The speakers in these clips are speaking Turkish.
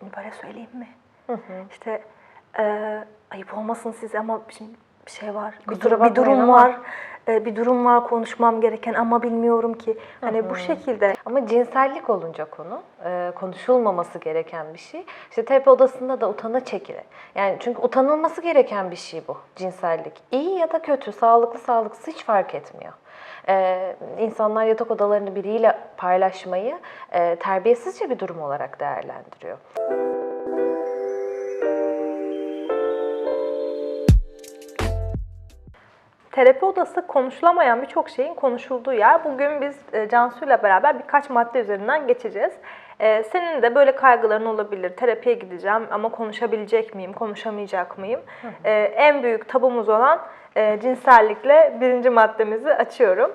bunu böyle söyleyeyim mi? İşte e, ayıp olmasın size ama şimdi bir şey var. Bir, dur- bir durum ama- var. e, bir durum var konuşmam gereken ama bilmiyorum ki. Hani bu şekilde Ama cinsellik olunca konu, e, konuşulmaması gereken bir şey. İşte terapi odasında da utana çekile. Yani çünkü utanılması gereken bir şey bu, cinsellik. İyi ya da kötü, sağlıklı sağlıksız hiç fark etmiyor. E, insanlar yatak odalarını biriyle paylaşmayı e, terbiyesizce bir durum olarak değerlendiriyor. Terapi odası konuşulamayan birçok şeyin konuşulduğu yer. Bugün biz e, Cansu'yla beraber birkaç madde üzerinden geçeceğiz. E, senin de böyle kaygıların olabilir. Terapiye gideceğim ama konuşabilecek miyim, konuşamayacak mıyım? E, en büyük tabumuz olan e, cinsellikle birinci maddemizi açıyorum.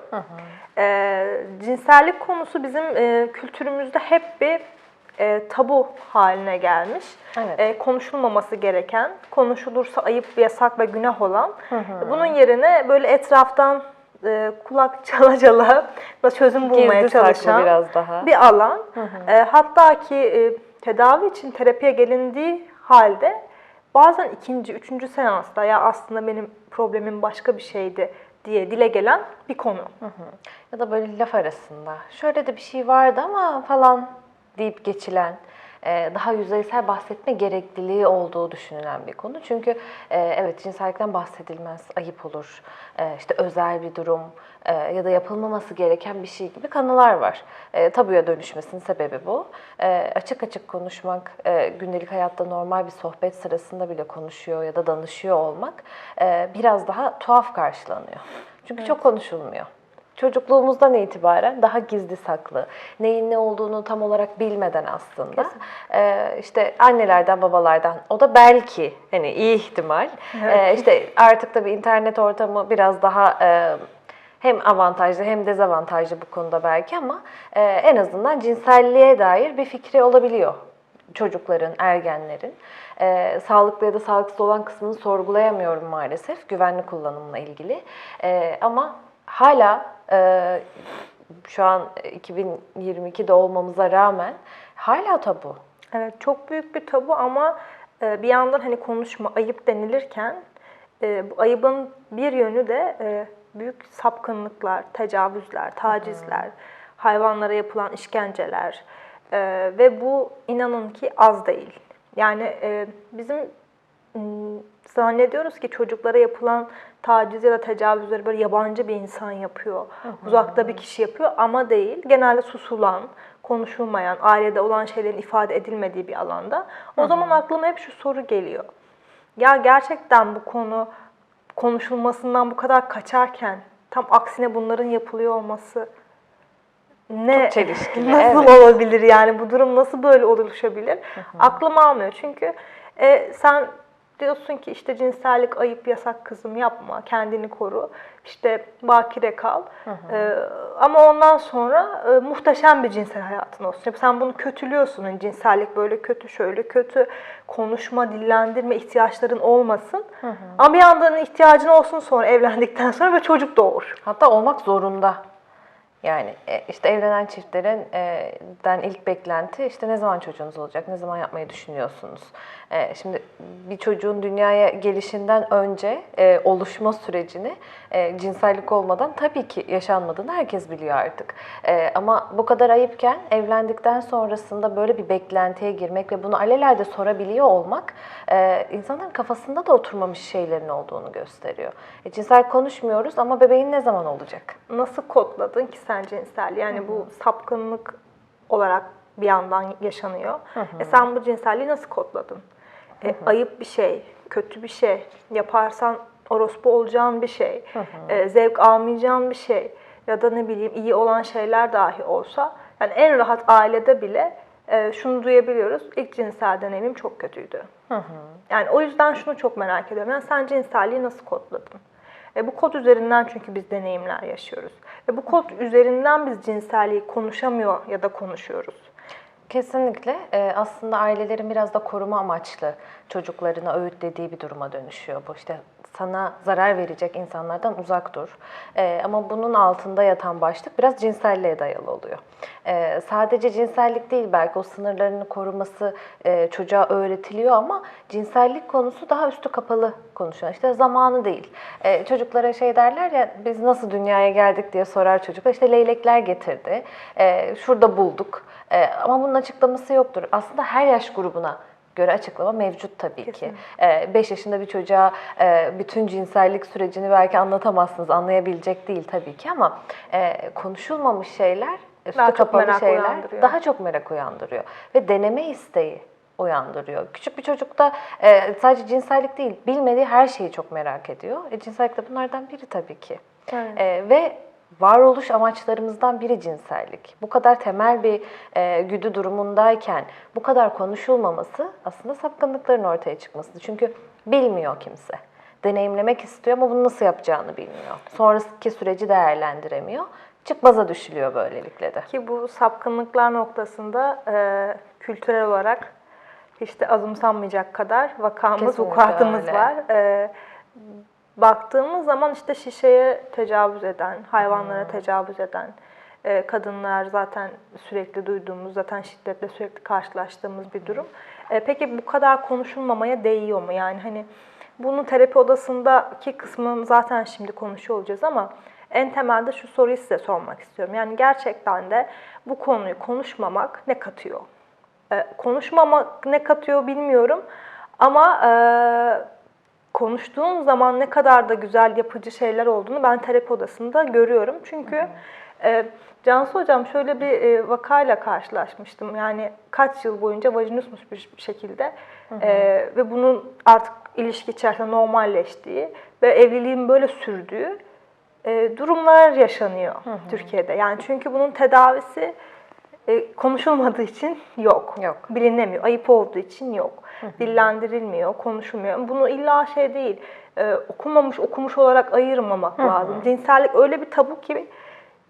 E, cinsellik konusu bizim e, kültürümüzde hep bir e, tabu haline gelmiş. Evet. E, konuşulmaması gereken, konuşulursa ayıp, yasak ve günah olan. Bunun yerine böyle etraftan e, kulak çala çala çözüm bulmaya Gizli çalışan biraz daha. bir alan. E, hatta ki e, tedavi için terapiye gelindiği halde bazen ikinci, üçüncü seansta ya aslında benim problemim başka bir şeydi diye dile gelen bir konu. Ya da böyle laf arasında şöyle de bir şey vardı ama falan deyip geçilen daha yüzeysel bahsetme gerekliliği olduğu düşünülen bir konu. Çünkü e, evet cinsellikten bahsedilmez, ayıp olur, e, işte özel bir durum e, ya da yapılmaması gereken bir şey gibi kanılar var. E, tabuya dönüşmesinin sebebi bu. E, açık açık konuşmak, e, gündelik hayatta normal bir sohbet sırasında bile konuşuyor ya da danışıyor olmak e, biraz daha tuhaf karşılanıyor. Çünkü çok konuşulmuyor. Çocukluğumuzdan itibaren daha gizli saklı, neyin ne olduğunu tam olarak bilmeden aslında. Ee, işte annelerden, babalardan, o da belki hani iyi ihtimal. Ee, işte artık tabii internet ortamı biraz daha e, hem avantajlı hem dezavantajlı bu konuda belki ama e, en azından cinselliğe dair bir fikri olabiliyor çocukların, ergenlerin. Ee, sağlıklı ya da sağlıksız olan kısmını sorgulayamıyorum maalesef güvenli kullanımla ilgili. Ee, ama hala e, şu an 2022'de olmamıza rağmen hala tabu. Evet çok büyük bir tabu ama e, bir yandan hani konuşma ayıp denilirken e, bu ayıbın bir yönü de e, büyük sapkınlıklar, tecavüzler, tacizler, hayvanlara yapılan işkenceler e, ve bu inanın ki az değil. Yani e, bizim zannediyoruz ki çocuklara yapılan taciz ya da tecavüzleri böyle yabancı bir insan yapıyor, uzakta bir kişi yapıyor ama değil. Genelde susulan, konuşulmayan, ailede olan şeylerin ifade edilmediği bir alanda. O zaman aklıma hep şu soru geliyor. Ya gerçekten bu konu konuşulmasından bu kadar kaçarken tam aksine bunların yapılıyor olması ne Çok çelişkili, nasıl evet. olabilir yani bu durum nasıl böyle oluşabilir? Aklım almıyor çünkü e, sen diyorsun ki işte cinsellik ayıp yasak kızım yapma kendini koru işte bakire kal E, ama ondan sonra e, muhteşem bir cinsel hayatın olsun. Hep sen bunu kötülüyorsun hani cinsellik böyle kötü şöyle kötü konuşma dillendirme ihtiyaçların olmasın ama bir yandan ihtiyacın olsun sonra evlendikten sonra ve çocuk doğur. Hatta olmak zorunda. Yani e, işte evlenen çiftlerin e, den ilk beklenti işte ne zaman çocuğunuz olacak, ne zaman yapmayı düşünüyorsunuz? E, Şimdi bir çocuğun dünyaya gelişinden önce oluşma sürecini cinsellik olmadan tabii ki yaşanmadığını herkes biliyor artık. Ama bu kadar ayıpken evlendikten sonrasında böyle bir beklentiye girmek ve bunu alelade sorabiliyor olmak e, insanların kafasında da oturmamış şeylerin olduğunu gösteriyor. Cinsel konuşmuyoruz ama bebeğin ne zaman olacak? nasıl kodladın ki sen cinsel? Yani bu sapkınlık olarak bir yandan yaşanıyor. E sen bu cinselliği nasıl kodladın? E, ayıp bir şey, kötü bir şey, yaparsan orospu olacağın bir şey, e, zevk almayacağın bir şey ya da ne bileyim iyi olan şeyler dahi olsa yani en rahat ailede bile e, şunu duyabiliyoruz. İlk cinsel deneyimim çok kötüydü. Yani o yüzden şunu çok merak ediyorum. Yani sen cinselliği nasıl kodladın? E, bu kod üzerinden çünkü biz deneyimler yaşıyoruz. Ve bu kod üzerinden biz cinselliği konuşamıyor ya da konuşuyoruz. Kesinlikle. Ee, aslında ailelerin biraz da koruma amaçlı çocuklarına öğütlediği bir duruma dönüşüyor bu. İşte sana zarar verecek insanlardan uzak dur. Ee, ama bunun altında yatan başlık biraz cinselliğe dayalı oluyor. Ee, sadece cinsellik değil belki o sınırlarını koruması e, çocuğa öğretiliyor ama cinsellik konusu daha üstü kapalı konuşuyor. İşte zamanı değil. Ee, çocuklara şey derler ya biz nasıl dünyaya geldik diye sorar çocuklar. İşte leylekler getirdi. Ee, şurada bulduk. Ee, ama bunun açıklaması yoktur. Aslında her yaş grubuna göre açıklama mevcut tabii ki. 5 yaşında bir çocuğa e, bütün cinsellik sürecini belki anlatamazsınız, anlayabilecek değil tabii ki ama e, konuşulmamış şeyler, üstü Daha kapalı şeyler uyandırıyor. daha çok merak uyandırıyor ve deneme isteği uyandırıyor. Küçük bir çocukta e, sadece cinsellik değil, bilmediği her şeyi çok merak ediyor. E, cinsellik de bunlardan biri tabii ki. Evet. E, ve varoluş amaçlarımızdan biri cinsellik. Bu kadar temel bir e, güdü durumundayken bu kadar konuşulmaması aslında sapkınlıkların ortaya çıkmasıdır. Çünkü bilmiyor kimse. Deneyimlemek istiyor ama bunu nasıl yapacağını bilmiyor. Sonraki süreci değerlendiremiyor. Çıkmaza düşülüyor böylelikle de. Ki bu sapkınlıklar noktasında e, kültürel olarak hiç de azımsanmayacak kadar vakamız, Kesinlikle vukuatımız öyle. var. E, baktığımız zaman işte şişeye tecavüz eden, hayvanlara tecavüz eden e, kadınlar zaten sürekli duyduğumuz, zaten şiddetle sürekli karşılaştığımız bir durum. E, peki bu kadar konuşulmamaya değiyor mu? Yani hani bunun terapi odasındaki kısmını zaten şimdi konuşuyor olacağız ama en temelde şu soruyu size sormak istiyorum. Yani gerçekten de bu konuyu konuşmamak ne katıyor? Ee, konuşmamak ne katıyor bilmiyorum ama e, konuştuğum zaman ne kadar da güzel yapıcı şeyler olduğunu ben terapi odasında görüyorum. Çünkü e, Cansu Hocam şöyle bir e, vakayla karşılaşmıştım. Yani kaç yıl boyunca vajinismus bir şekilde e, ve bunun artık ilişki içerisinde normalleştiği ve evliliğin böyle sürdüğü e, durumlar yaşanıyor Türkiye'de. Yani çünkü bunun tedavisi e, konuşulmadığı için yok. Yok. Bilinemiyor. Ayıp olduğu için yok. Dillendirilmiyor, konuşulmuyor. Bunu illa şey değil, e, okumamış, okumuş olarak ayırmamak lazım. Cinsellik öyle bir tabu ki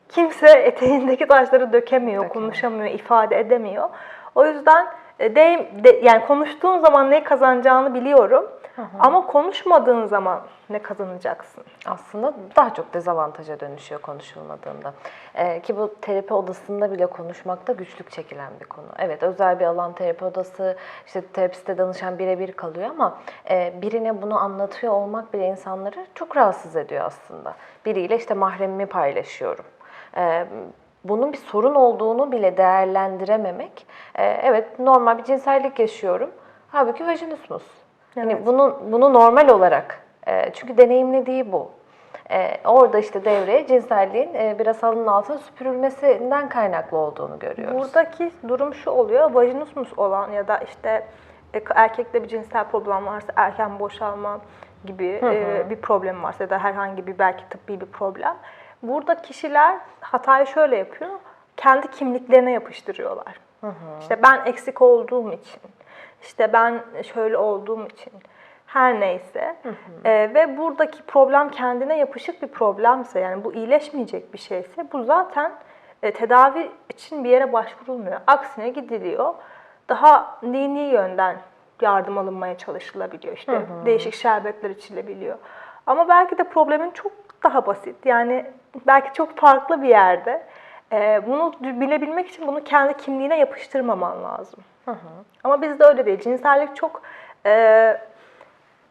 kimse eteğindeki taşları dökemiyor, Dökemiyor. konuşamıyor, ifade edemiyor. O yüzden e, de, de- yani konuştuğun zaman ne kazanacağını biliyorum. Ama konuşmadığın zaman ne kazanacaksın? aslında daha çok dezavantaja dönüşüyor konuşulmadığında. Ee, ki bu terapi odasında bile konuşmakta güçlük çekilen bir konu. Evet özel bir alan terapi odası, işte terapiste danışan birebir kalıyor ama e, birine bunu anlatıyor olmak bile insanları çok rahatsız ediyor aslında. Biriyle işte mahremimi paylaşıyorum. Ee, bunun bir sorun olduğunu bile değerlendirememek, e, evet normal bir cinsellik yaşıyorum. Halbuki vajinismus. Yani Evet. bunu, bunu normal olarak, e, çünkü deneyimlediği bu. E, orada işte devreye cinselliğin e, biraz halının altına süpürülmesinden kaynaklı olduğunu görüyoruz. Buradaki durum şu oluyor. Vajinismus olan ya da işte e, erkekte bir cinsel problem varsa erken boşalma gibi e, bir problem varsa ya da herhangi bir belki tıbbi bir problem. Burada kişiler hatayı şöyle yapıyor. Kendi kimliklerine yapıştırıyorlar. İşte ben eksik olduğum için, işte ben şöyle olduğum için her neyse E, ve buradaki problem kendine yapışık bir problemse yani bu iyileşmeyecek bir şeyse bu zaten e, tedavi için bir yere başvurulmuyor. Aksine gidiliyor. Daha dini yönden yardım alınmaya çalışılabiliyor. İşte değişik şerbetler içilebiliyor. Ama belki de problemin çok daha basit. Yani belki çok farklı bir yerde. E, bunu bilebilmek için bunu kendi kimliğine yapıştırmaman lazım. Ama bizde öyle değil. Cinsellik çok e,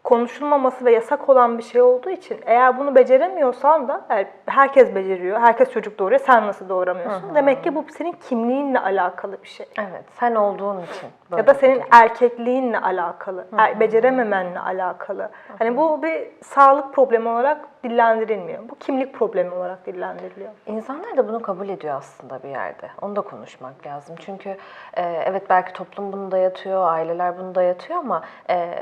konuşulmaması ve yasak olan bir şey olduğu için eğer bunu beceremiyorsan da yani herkes beceriyor, herkes çocuk doğuruyor, sen nasıl doğuramıyorsun? Demek ki bu senin kimliğinle alakalı bir şey. Evet, sen olduğun için. Ya böyle da bir senin erkekliğinle alakalı, er- becerememenle alakalı. Hani bu bir sağlık problemi olarak dillendirilmiyor. Bu kimlik problemi olarak dillendiriliyor. İnsanlar da bunu kabul ediyor aslında bir yerde. Onu da konuşmak lazım. Çünkü e, evet belki toplum bunu dayatıyor, aileler bunu dayatıyor ama e,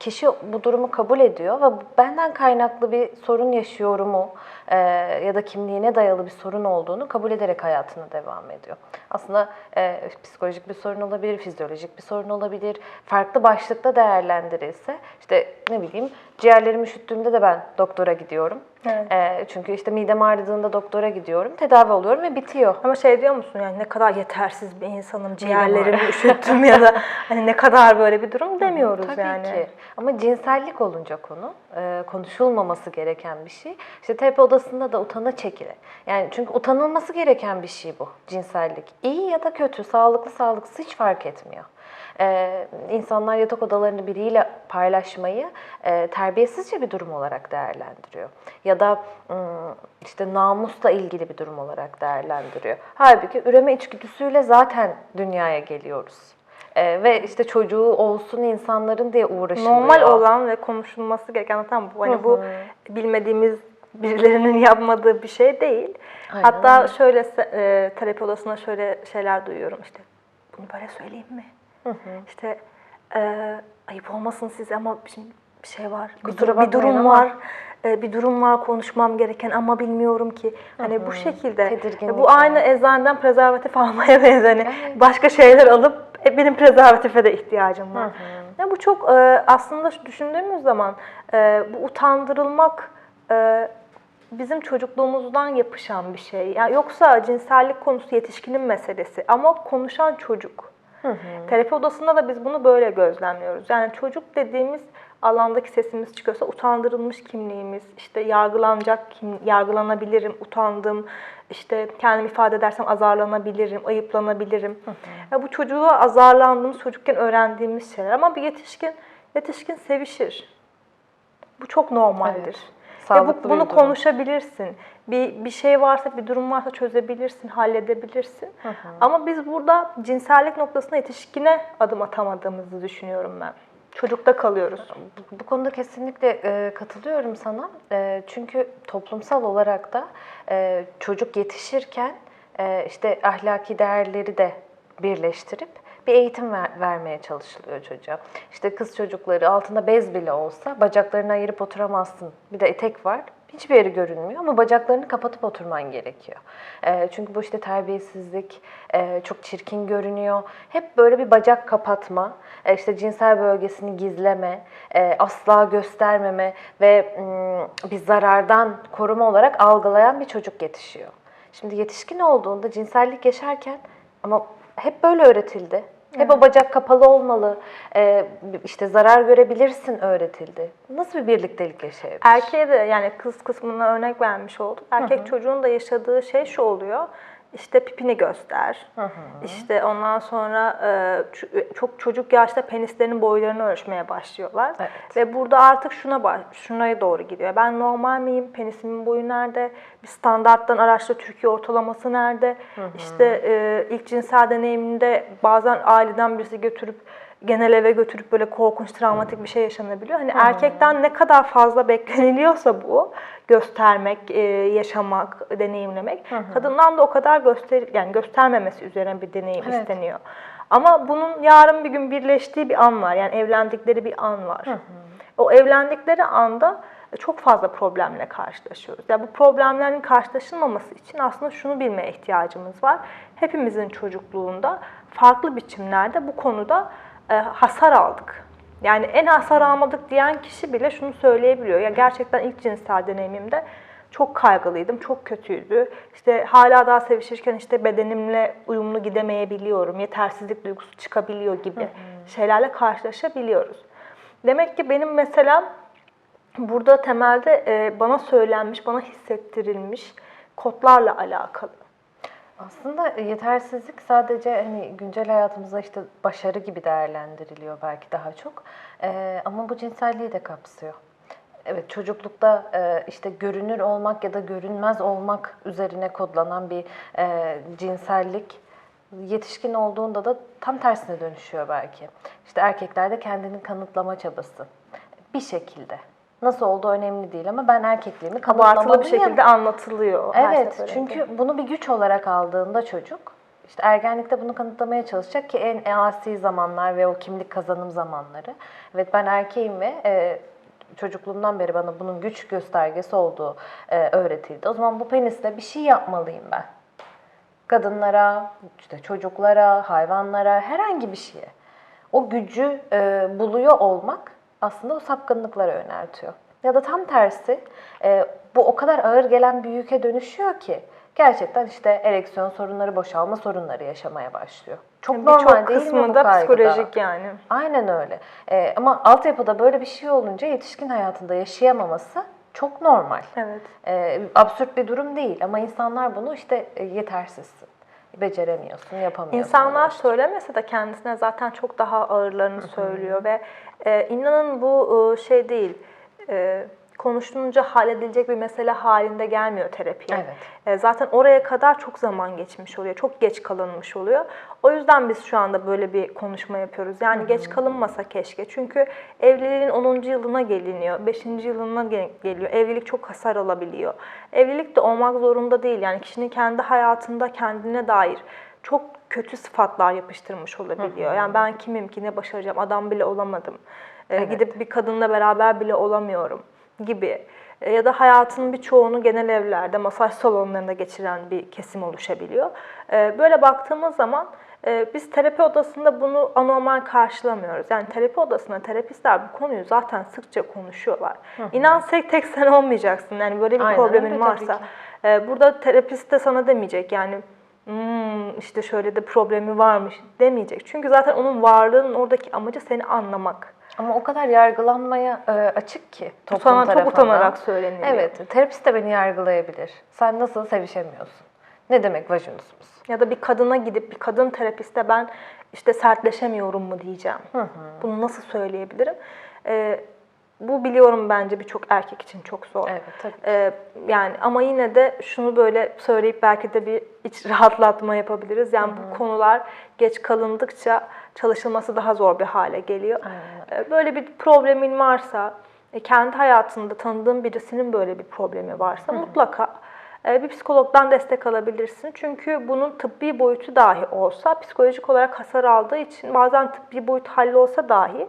kişi bu durumu kabul ediyor ve benden kaynaklı bir sorun yaşıyorumu e, ya da kimliğine dayalı bir sorun olduğunu kabul ederek hayatına devam ediyor. Aslında e, psikolojik bir sorun olabilir, fizyolojik bir sorun olabilir. Farklı başlıkta değerlendirilse işte ne bileyim ciğerlerimi üşüttüğümde de ben doktora gidiyorum. Evet. E, çünkü işte midem ağrıdığında doktora gidiyorum, tedavi oluyorum ve bitiyor. Ama şey diyor musun yani ne kadar yetersiz bir insanım, ciğerlerimi üşüttüm ya da hani ne kadar böyle bir durum demiyoruz Tabii yani. ki. Ama cinsellik olunca konu, e, konuşulmaması gereken bir şey. İşte terapi odasında da utana çekile. Yani çünkü utanılması gereken bir şey bu, cinsellik. İyi ya da kötü, sağlıklı sağlıksız hiç fark etmiyor. E, insanlar yatak odalarını biriyle paylaşmayı e, terbiyesizce bir durum olarak değerlendiriyor. Ya da ım, işte namusla ilgili bir durum olarak değerlendiriyor. Halbuki üreme içgüdüsüyle zaten dünyaya geliyoruz. Ee, ve işte çocuğu olsun insanların diye uğraşılıyor. Normal olan ve konuşulması gereken tam bu. Hani bu bilmediğimiz birilerinin yapmadığı bir şey değil. Aynen Hatta öyle. şöyle e, terapi odasında şöyle şeyler duyuyorum işte. Bunu böyle söyleyeyim mi? İşte e, ayıp olmasın size ama şimdi bir şey var. Bir, dur- bir durum ama- var. E, bir durum var konuşmam gereken ama bilmiyorum ki. Hani bu şekilde. Tedirginlik Bu aynı yani. eczaneden prezervatif almaya benzer. Hani başka şeyler alıp e, benim prezervatife de ihtiyacım var. Ya bu çok e, aslında düşündüğümüz zaman e, bu utandırılmak e, bizim çocukluğumuzdan yapışan bir şey. Yani yoksa cinsellik konusu yetişkinin meselesi ama konuşan çocuk. Terapi odasında da biz bunu böyle gözlemliyoruz. Yani çocuk dediğimiz alandaki sesimiz çıkıyorsa utandırılmış kimliğimiz, işte yargılanacak kim, yargılanabilirim, utandım, işte kendimi ifade edersem azarlanabilirim, ayıplanabilirim. Ya bu çocuğa azarlandığımız çocukken öğrendiğimiz şeyler ama bir yetişkin yetişkin sevişir. Bu çok normaldir. Evet. Bu- Sağlıklı bir bunu durum. konuşabilirsin. Bir bir şey varsa, bir durum varsa çözebilirsin, halledebilirsin. Ama biz burada cinsellik noktasında yetişkine adım atamadığımızı düşünüyorum ben. Çocukta kalıyoruz. Bu- Bu konuda kesinlikle e, katılıyorum sana. E, çünkü toplumsal olarak da e, çocuk yetişirken e, işte ahlaki değerleri de birleştirip bir eğitim ver- vermeye çalışılıyor çocuğa. İşte kız çocukları altında bez bile olsa bacaklarını ayırıp oturamazsın. Bir de etek var. Hiçbir yeri görünmüyor ama bacaklarını kapatıp oturman gerekiyor. E, çünkü bu işte terbiyesizlik, e, çok çirkin görünüyor. Hep böyle bir bacak kapatma, e, işte cinsel bölgesini gizleme, e, asla göstermeme ve mm, bir zarardan koruma olarak algılayan bir çocuk yetişiyor. Şimdi yetişkin olduğunda cinsellik yaşarken ama hep böyle öğretildi. Hep o bacak kapalı olmalı, e, işte zarar görebilirsin öğretildi. Nasıl bir birliktelik yaşayabilir? Erkeğe de yani kız kısmına örnek vermiş olduk. Erkek çocuğun da yaşadığı şey şu oluyor. İşte pipini göster. İşte ondan sonra e, ç- çok çocuk yaşta penislerinin boylarını ölçmeye başlıyorlar. Evet. Ve burada artık şuna baş, şuna doğru gidiyor. Ben normal miyim? Penisimin boyu nerede? Bir standarttan araçta Türkiye ortalaması nerede? İşte e, ilk cinsel deneyiminde bazen aileden birisi götürüp genel eve götürüp böyle korkunç travmatik bir şey yaşanabiliyor. Hani erkekten ne kadar fazla bekleniliyorsa bu göstermek, e, yaşamak, deneyimlemek kadından da o kadar göster yani göstermemesi üzerine bir deneyim Evet. isteniyor. Ama bunun yarın bir gün birleştiği bir an var. Yani evlendikleri bir an var. O evlendikleri anda çok fazla problemle karşılaşıyoruz. Yani bu problemlerin karşılaşılmaması için aslında şunu bilmeye ihtiyacımız var. Hepimizin çocukluğunda farklı biçimlerde bu konuda e, hasar aldık. Yani en hasar almadık diyen kişi bile şunu söyleyebiliyor. Ya gerçekten ilk cinsel deneyimimde çok kaygılıydım, çok kötüydü. İşte hala daha sevişirken işte bedenimle uyumlu gidemeyebiliyorum, yetersizlik duygusu çıkabiliyor gibi şeylerle karşılaşabiliyoruz. Demek ki benim mesela burada temelde e, bana söylenmiş, bana hissettirilmiş kodlarla alakalı. Aslında yetersizlik sadece hani güncel hayatımızda işte başarı gibi değerlendiriliyor belki daha çok. Ee, ama bu cinselliği de kapsıyor. Evet çocuklukta e, işte görünür olmak ya da görünmez olmak üzerine kodlanan bir e, cinsellik yetişkin olduğunda da tam tersine dönüşüyor belki. İşte erkeklerde kendini kanıtlama çabası. Bir şekilde. Nasıl olduğu önemli değil ama ben erkekliğimi Abartılı bir şekilde anlatılıyor. her Evet, seferinde. çünkü bunu bir güç olarak aldığında çocuk, işte ergenlikte bunu kanıtlamaya çalışacak ki en asi zamanlar ve o kimlik kazanım zamanları. Evet ben erkeğim ve e, çocukluğumdan beri bana bunun güç göstergesi olduğu e, öğretildi. O zaman bu penisle bir şey yapmalıyım ben. Kadınlara, işte çocuklara, hayvanlara, herhangi bir şeye. O gücü e, buluyor olmak aslında o sapkınlıklara yöneltiyor. Ya da tam tersi e, bu o kadar ağır gelen bir yüke dönüşüyor ki gerçekten işte ereksiyon sorunları, boşalma sorunları yaşamaya başlıyor. Çok normal Birçok değil mi kısmı bu da kaygıda? psikolojik yani. Aynen öyle. Ee, ama altyapıda böyle bir şey olunca yetişkin hayatında yaşayamaması çok normal. Evet. Ee, absürt bir durum değil ama insanlar bunu işte e, beceremiyorsun, yapamıyorsun. İnsanlar diyor. söylemese de kendisine zaten çok daha ağırlarını söylüyor ve e, inanın bu e, şey değil. E, konuşulunca halledilecek bir mesele halinde gelmiyor terapiye. Evet. E, zaten oraya kadar çok zaman geçmiş oluyor. Çok geç kalınmış oluyor. O yüzden biz şu anda böyle bir konuşma yapıyoruz. Yani geç kalınmasa keşke. Çünkü evliliğin 10. yılına geliniyor. 5. yılına gel- geliyor. Evlilik çok hasar alabiliyor. Evlilik de olmak zorunda değil. Yani kişinin kendi hayatında kendine dair çok kötü sıfatlar yapıştırmış olabiliyor. Yani ben kimim ki ne başaracağım adam bile olamadım. Ee, Evet. Gidip bir kadınla beraber bile olamıyorum gibi. E, Ya da hayatının birçoğunu genel evlerde, masaj salonlarında geçiren bir kesim oluşabiliyor. E, Böyle baktığımız zaman e, biz terapi odasında bunu anormal karşılamıyoruz. Yani terapi odasında terapistler bu konuyu zaten sıkça konuşuyorlar. İnan tek tek sen olmayacaksın. Yani böyle bir Aynen problemin öyle varsa. Burada terapist de sana demeyecek yani "Hmm, işte şöyle de problemi varmış demeyecek. Çünkü zaten onun varlığının oradaki amacı seni anlamak. Ama o kadar yargılanmaya e, açık ki toplum çok tarafından. utanarak söyleniyor. Evet, terapist de beni yargılayabilir. Sen nasıl sevişemiyorsun? Ne demek vajinismus? Ya da bir kadına gidip bir kadın terapiste ben işte sertleşemiyorum mu diyeceğim. Bunu nasıl söyleyebilirim? Ee, bu biliyorum bence birçok erkek için çok zor. Evet, tabii. Ee, yani ama yine de şunu böyle söyleyip belki de bir iç rahatlatma yapabiliriz. Yani bu konular geç kalındıkça çalışılması daha zor bir hale geliyor. Aynen. Ee, Böyle bir problemin varsa, e, kendi hayatında tanıdığın birisinin böyle bir problemi varsa mutlaka e, bir psikologdan destek alabilirsin. Çünkü bunun tıbbi boyutu dahi olsa, psikolojik olarak hasar aldığı için bazen tıbbi boyut hallolsa dahi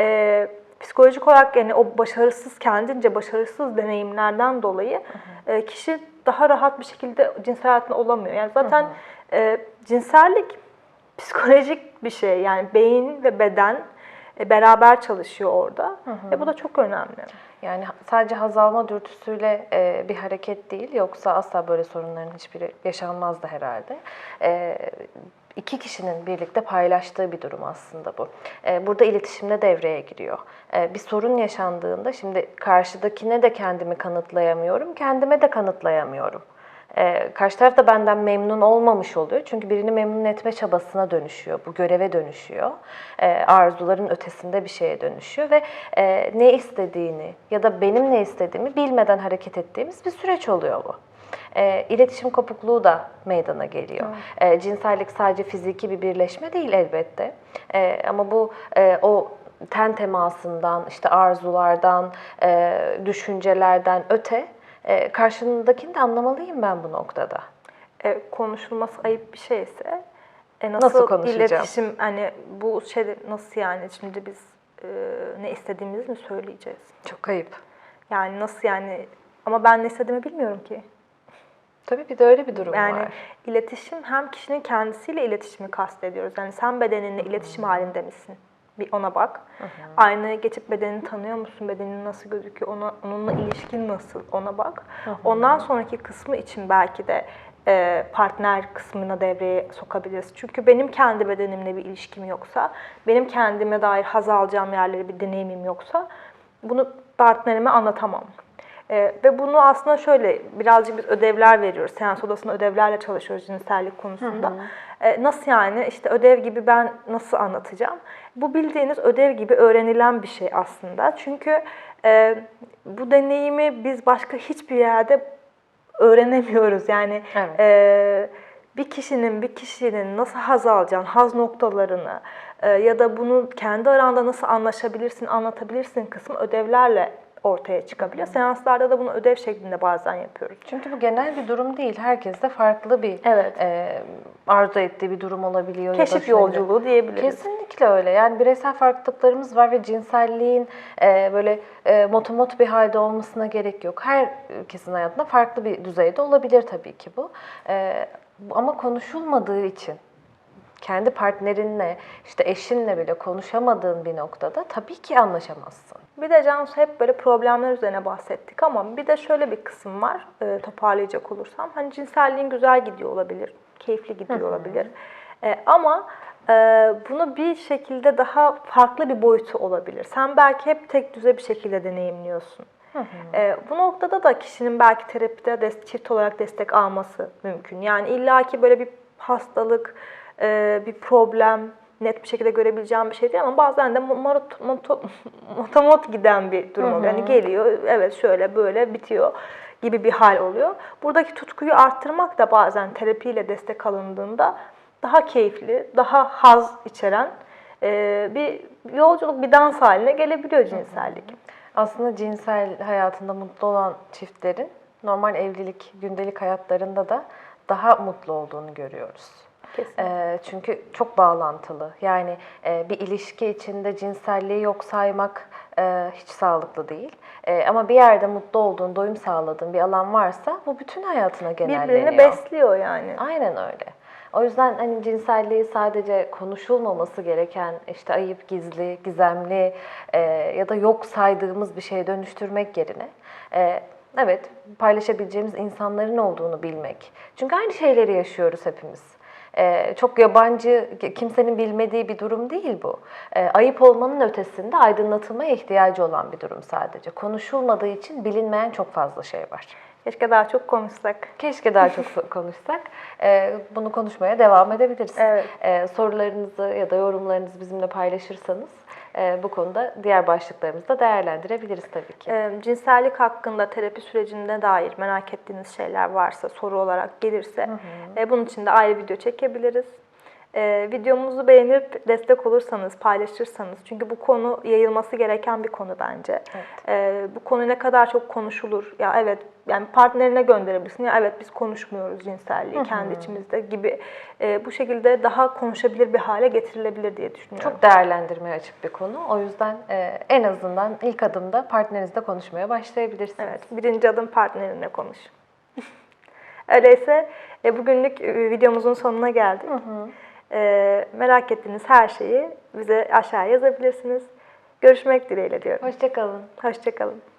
e, psikolojik olarak yani o başarısız, kendince başarısız deneyimlerden dolayı e, kişi daha rahat bir şekilde cinsel hayatında olamıyor. Yani zaten e, cinsellik psikolojik bir şey. Yani beyin ve beden e, beraber çalışıyor orada. Ve bu da çok önemli. Yani sadece haz alma dürtüsüyle e, bir hareket değil, yoksa asla böyle sorunların hiçbiri yaşanmazdı herhalde. E, iki kişinin birlikte paylaştığı bir durum aslında bu. E, burada iletişimde devreye giriyor. Bir sorun yaşandığında şimdi karşıdakine de kendimi kanıtlayamıyorum, kendime de kanıtlayamıyorum. Ee, karşı taraf da benden memnun olmamış oluyor. Çünkü birini memnun etme çabasına dönüşüyor. Bu göreve dönüşüyor. Ee, arzuların ötesinde bir şeye dönüşüyor ve e, ne istediğini ya da benim ne istediğimi bilmeden hareket ettiğimiz bir süreç oluyor bu. E, iletişim kopukluğu da meydana geliyor. E, cinsellik sadece fiziki bir birleşme değil elbette. E, ama bu e, o ten temasından, işte arzulardan, e, düşüncelerden öte e, karşındakini de anlamalıyım ben bu noktada. E, konuşulması ayıp bir şeyse e, Nasıl nasıl, konuşacağım? iletişim hani bu şey nasıl yani şimdi biz e, ne istediğimizi mi söyleyeceğiz? Çok ayıp. Yani nasıl yani ama ben ne istediğimi bilmiyorum ki. Tabii bir de öyle bir durum Yani var. iletişim hem kişinin kendisiyle iletişimi kastediyoruz. Yani sen bedeninle iletişim halinde misin? Bir ona bak. Aynaya geçip bedenini tanıyor musun? Bedenin nasıl gözüküyor? Ona, onunla ilişkin nasıl? Ona bak. Ondan sonraki kısmı için belki de e, partner kısmına devreye sokabiliriz. Çünkü benim kendi bedenimle bir ilişkim yoksa, benim kendime dair haz alacağım yerleri bir deneyimim yoksa bunu partnerime anlatamam. Ee, ve bunu aslında şöyle birazcık biz ödevler veriyoruz. Seans odasında ödevlerle çalışıyoruz cinsellik konusunda. Ee, nasıl yani işte ödev gibi ben nasıl anlatacağım? Bu bildiğiniz ödev gibi öğrenilen bir şey aslında. Çünkü e, bu deneyimi biz başka hiçbir yerde öğrenemiyoruz. Yani Evet. e, bir kişinin bir kişinin nasıl haz alacağını, haz noktalarını e, ya da bunu kendi aranda nasıl anlaşabilirsin, anlatabilirsin kısmı ödevlerle ortaya çıkabiliyor. Seanslarda da bunu ödev şeklinde bazen yapıyoruz. Çünkü bu genel bir durum değil. Herkes de farklı bir Evet. e, arzu ettiği bir durum olabiliyor. Keşif yolculuğu diyebiliriz. Kesinlikle öyle. Yani bireysel farklılıklarımız var ve cinselliğin e, böyle e, motomot bir halde olmasına gerek yok. Herkesin hayatında farklı bir düzeyde olabilir tabii ki bu. E, ama konuşulmadığı için kendi partnerinle, işte eşinle bile konuşamadığın bir noktada tabii ki anlaşamazsın. Bir de Cansu hep böyle problemler üzerine bahsettik ama bir de şöyle bir kısım var e, toparlayacak olursam. Hani cinselliğin güzel gidiyor olabilir, keyifli gidiyor olabilir. E, ama e, bunu bir şekilde daha farklı bir boyutu olabilir. Sen belki hep tek düze bir şekilde deneyimliyorsun. E, bu noktada da kişinin belki terapide des- çift olarak destek alması mümkün. Yani illaki böyle bir hastalık, e, bir problem, net bir şekilde görebileceğim bir şey değil ama bazen de marot, moto, motomot giden bir durum oluyor. Yani geliyor, evet şöyle böyle bitiyor gibi bir hal oluyor. Buradaki tutkuyu arttırmak da bazen terapiyle destek alındığında daha keyifli, daha haz içeren e, bir yolculuk, bir dans haline gelebiliyor cinsellik. Aslında cinsel hayatında mutlu olan çiftlerin normal evlilik, gündelik hayatlarında da daha mutlu olduğunu görüyoruz. Ee, çünkü çok bağlantılı. Yani e, bir ilişki içinde cinselliği yok saymak e, hiç sağlıklı değil. E, ama bir yerde mutlu olduğun, doyum sağladığın bir alan varsa bu bütün hayatına genelleniyor. Birbirini besliyor yani. Aynen öyle. O yüzden hani cinselliği sadece konuşulmaması gereken işte ayıp, gizli, gizemli e, ya da yok saydığımız bir şeye dönüştürmek yerine e, evet paylaşabileceğimiz insanların olduğunu bilmek. Çünkü aynı şeyleri yaşıyoruz hepimiz. E, çok yabancı, kimsenin bilmediği bir durum değil bu. E, ayıp olmanın ötesinde aydınlatılmaya ihtiyacı olan bir durum sadece. Konuşulmadığı için bilinmeyen çok fazla şey var. Keşke daha çok konuşsak. Keşke daha çok konuşsak. Ee, bunu konuşmaya devam edebiliriz. Evet. Ee, sorularınızı ya da yorumlarınızı bizimle paylaşırsanız bu konuda diğer başlıklarımızı da değerlendirebiliriz tabii ki. Ee, cinsellik hakkında terapi sürecine dair merak ettiğiniz şeyler varsa, soru olarak gelirse e, bunun için de ayrı video çekebiliriz. Ee, videomuzu beğenip destek olursanız, paylaşırsanız çünkü bu konu yayılması gereken bir konu bence. Evet. Ee, bu konu ne kadar çok konuşulur. Ya evet yani partnerine gönderebilirsin. Ya evet biz konuşmuyoruz cinselliği kendi içimizde gibi. Ee, bu şekilde daha konuşabilir bir hale getirilebilir diye düşünüyorum. Çok değerlendirmeye açık bir konu. O yüzden e, en azından ilk adımda partnerinizle konuşmaya başlayabilirsiniz. Evet, birinci adım partnerinle konuş. Öyleyse e, bugünlük e, videomuzun sonuna geldik. E, merak ettiğiniz her şeyi bize aşağıya yazabilirsiniz. Görüşmek dileğiyle diyorum. Hoşçakalın. Hoşçakalın.